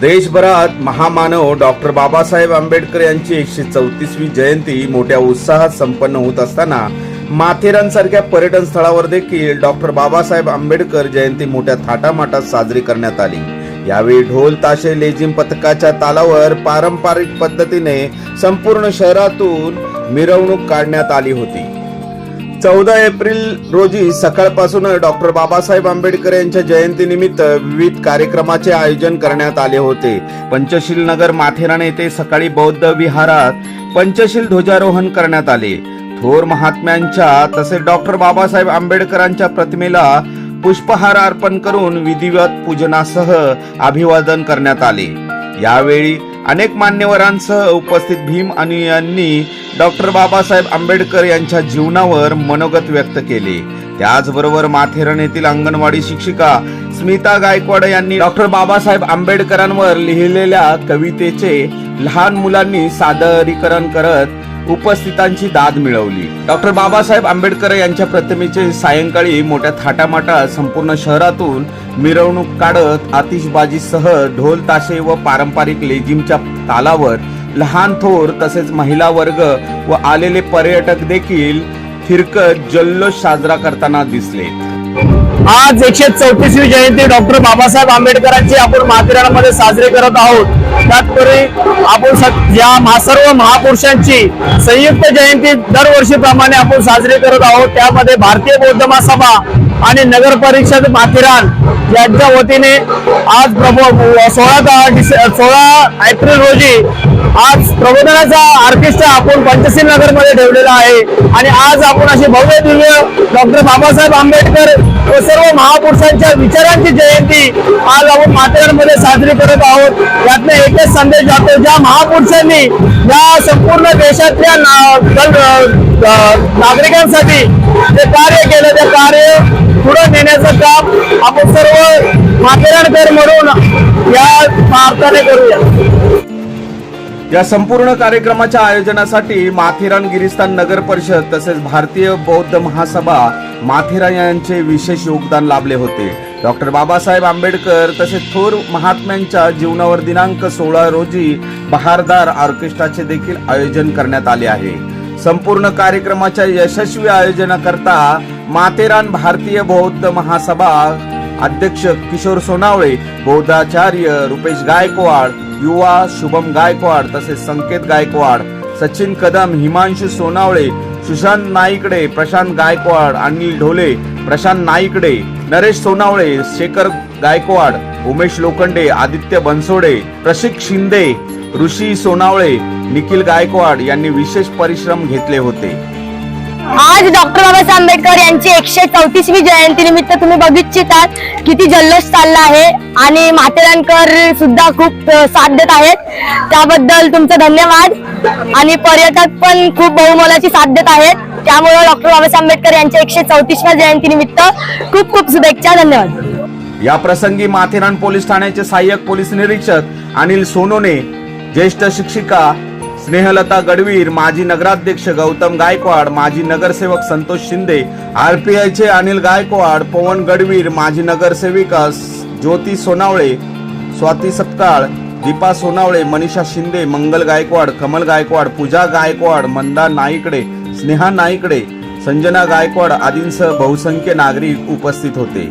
देशभरात महामानव डॉक्टर बाबासाहेब आंबेडकर यांची एकशे चौतीसवी जयंती मोठ्या उत्साहात संपन्न होत असताना माथेरानसारख्या पर्यटन स्थळावर देखील डॉक्टर बाबासाहेब आंबेडकर जयंती मोठ्या थाटामाटात साजरी करण्यात आली. यावेळी ढोल ताशे लेझिम पथकाच्या तालावर पारंपरिक पद्धतीने संपूर्ण शहरातून मिरवणूक काढण्यात आली होती. चौदा एप्रिल रोजी सकाळपासून डॉक्टर बाबासाहेब आंबेडकर यांच्या जयंतीनिमित्त विविध कार्यक्रमाचे आयोजन करण्यात आले होते. पंचशील नगर माथेरान येथे सकाळी बौद्ध विहारात पंचशील ध्वजारोहण करण्यात आले. थोर महात्म्यांच्या तसेच डॉक्टर बाबासाहेब आंबेडकरांच्या प्रतिमेला पुष्पहार अर्पण करून विधिवत पूजनासह अभिवादन करण्यात आले. यावेळी अनेक मान्यवरांसह उपस्थित भीम आणि यांनी डॉक्टर बाबासाहेब आंबेडकर यांच्या जीवनावर मनोगत व्यक्त केले. त्याचबरोबर माथेरन येथील अंगणवाडी शिक्षिका स्मिता गायकवाड यांनी डॉक्टर बाबासाहेब आंबेडकरांवर लिहिलेल्या कवितेचे लहान मुलांनी सादरीकरण करत उपस्थितांची दाद मिळवली. डॉक्टर बाबासाहेब आंबेडकर यांच्या प्रतिमेचे सायंकाळी मोठ्या थाटामाटात संपूर्ण शहरातून मिरवणूक काढत आतिषबाजीसह ढोल ताशे व पारंपरिक लेझिमच्या तालावर लहान थोर तसेच महिला वर्ग व आलेले पर्यटक देखील फिरकत जल्लोष साजरा करताना दिसले. आज एकशे चौतीसवी जयंती डॉक्टर बाबासाहेब आंबेडकरांची आपण माथेरानमध्ये साजरी करत आहोत. त्याचपूर्वी आपण या सर्व महापुरुषांची संयुक्त जयंती दरवर्षीप्रमाणे आपण साजरी करत आहोत. त्यामध्ये भारतीय बौद्ध महासभा आणि नगर परिषद माथेरान यांच्या वतीने आज प्रभो सोळा डिसे- सोळा एप्रिल रोजी आज प्रबोधनाचा ऑर्केस्ट्रा आपण पंचशील नगरमध्ये ठेवलेला आहे. आणि आज आपण अशी भव्य दिव्य डॉक्टर बाबासाहेब आंबेडकर सर्व महापुरुषांच्या विचारांची जयंती आज आपण माथेरानमध्ये साजरी करत आहोत. यातनं एकच संदेश जातो ज्या महापुरुषांनी या संपूर्ण देशातल्या नागरिकांसाठी जे कार्य केलं ते कार्य पुढे नेण्याचं काम आपण सर्व माथेरानकर म्हणून या भारताने करूया. या संपूर्ण कार्यक्रमाच्या आयोजनासाठी माथेरान गिरिस्तान नगर परिषद तसेच भारतीय बौद्ध महासभा माथेरान यांचे विशेष योगदान लाभले होते. डॉक्टर बाबासाहेब आंबेडकर तसेच थोर महात्म्यांच्या जीवनावर दिनांक सोळा रोजी बहारदार ऑर्केस्ट्राचे देखील आयोजन करण्यात आले आहे. संपूर्ण कार्यक्रमाच्या यशस्वी आयोजनाकरता माथेरान भारतीय बौद्ध महासभा अध्यक्ष किशोर सोनावळे बौद्धाचार्य रुपेश गायकवाड युवा शुभम गायकवाड तसेच संकेत गायकवाड सचिन कदम हिमांशु सोनावळे सुशांत नाईकडे प्रशांत गायकवाड अनिल ढोले प्रशांत नाईकडे नरेश सोनावळे शेखर गायकवाड उमेश लोखंडे आदित्य बनसोडे प्रशिक शिंदे ऋषी सोनावळे निखिल गायकवाड यांनी विशेष परिश्रम घेतले होते. डॉक्टर बाबासाहेब आंबेडकर यांची एकशे चौतीसवी जयंती निमित्त तुम्ही बघितचितात किती जल्लोष चालला आहे आणि माथेरानकर सुद्धा खूप साथ देत आहेत. त्याबद्दल तुमचं धन्यवाद. आणि पर्यटक पण खूप बहुमोलाची साथ देत आहेत. त्यामुळे डॉक्टर बाबासाहेब आंबेडकर यांच्या एकशे चौतीसव्या जयंती निमित्त खूप खूप शुभेच्छा धन्यवाद. या प्रसंगी माथेरान पोलीस ठाण्याचे सहाय्यक पोलीस निरीक्षक अनिल सोनोने ज्येष्ठ शिक्षिका स्नेहलता गडवीर माजी नगराध्यक्ष गौतम गायकवाड माजी नगरसेवक संतोष शिंदे आरपीआयचे अनिल गायकवाड पवन गडवीर माजी नगरसेविका ज्योती सोनावळे स्वाती सपकाळ दीपा सोनावळे मनीषा शिंदे मंगल गायकवाड कमल गायकवाड पूजा गायकवाड मंदा नाईकडे स्नेहा नाईकडे संजना गायकवाड आदींसह बहुसंख्य नागरिक उपस्थित होते.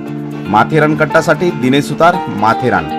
माथेरान कट्टासाठी दिनेश सुतार माथेरान.